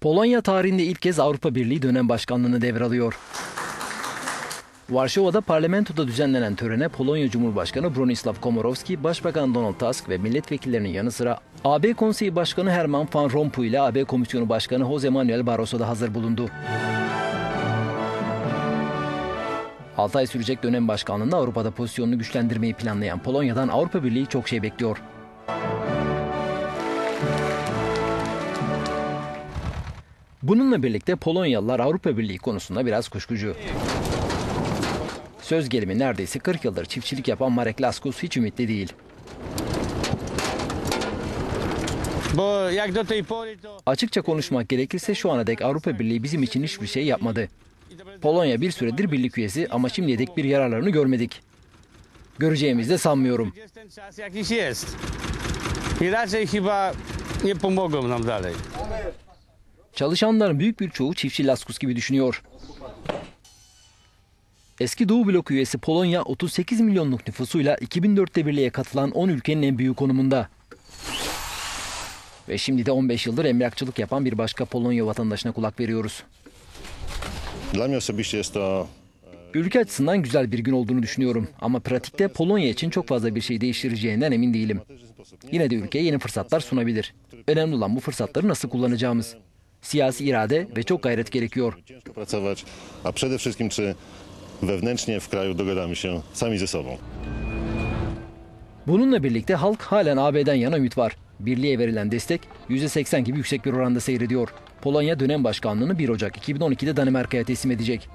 Polonya tarihinde ilk kez Avrupa Birliği dönem başkanlığını devralıyor. Varşova'da parlamentoda düzenlenen törene Polonya Cumhurbaşkanı Bronislaw Komorowski, Başbakan Donald Tusk ve milletvekillerinin yanı sıra AB Konseyi Başkanı Herman Van Rompuy ile AB Komisyonu Başkanı Jose Manuel Barroso da hazır bulundu. 6 ay sürecek dönem başkanlığında Avrupa'da pozisyonunu güçlendirmeyi planlayan Polonya'dan Avrupa Birliği çok şey bekliyor. Bununla birlikte Polonyalılar Avrupa Birliği konusunda biraz kuşkucu. Söz gelimi neredeyse 40 yıldır çiftçilik yapan Marek Laskus hiç ümitli değil. Açıkça konuşmak gerekirse şu ana dek Avrupa Birliği bizim için hiçbir şey yapmadı. Polonya bir süredir birlik üyesi ama şimdiye dek bir yararlarını görmedik. Göreceğimizi de sanmıyorum. Jest ten czas jakiś jest. I raczej chyba nie pomogą nam dalej. Çalışanların büyük bir çoğu çiftçi Laskus gibi düşünüyor. Eski Doğu Bloku üyesi Polonya 38 milyonluk nüfusuyla 2004'te birliğe katılan 10 ülkenin en büyük konumunda. Ve şimdi de 15 yıldır emlakçılık yapan bir başka Polonya vatandaşına kulak veriyoruz. To Ülke açısından güzel bir gün olduğunu düşünüyorum ama pratikte Polonya için çok fazla bir şey değiştireceğinden emin değilim. Yine de ülkeye yeni fırsatlar sunabilir. Önemli olan bu fırsatları nasıl kullanacağımız. Siyasi irade ve çok gayret gerekiyor. pracować, a przede wszystkim czy wewnętrznie w kraju dogadamy się sami ze sobą. Bununla birlikte halk halen AB'den yana ümit var. Birliğe verilen destek %80 gibi yüksek bir oranda seyrediyor. Polonya dönem başkanlığını 1 Ocak 2012'de Danimarka'ya teslim edecek.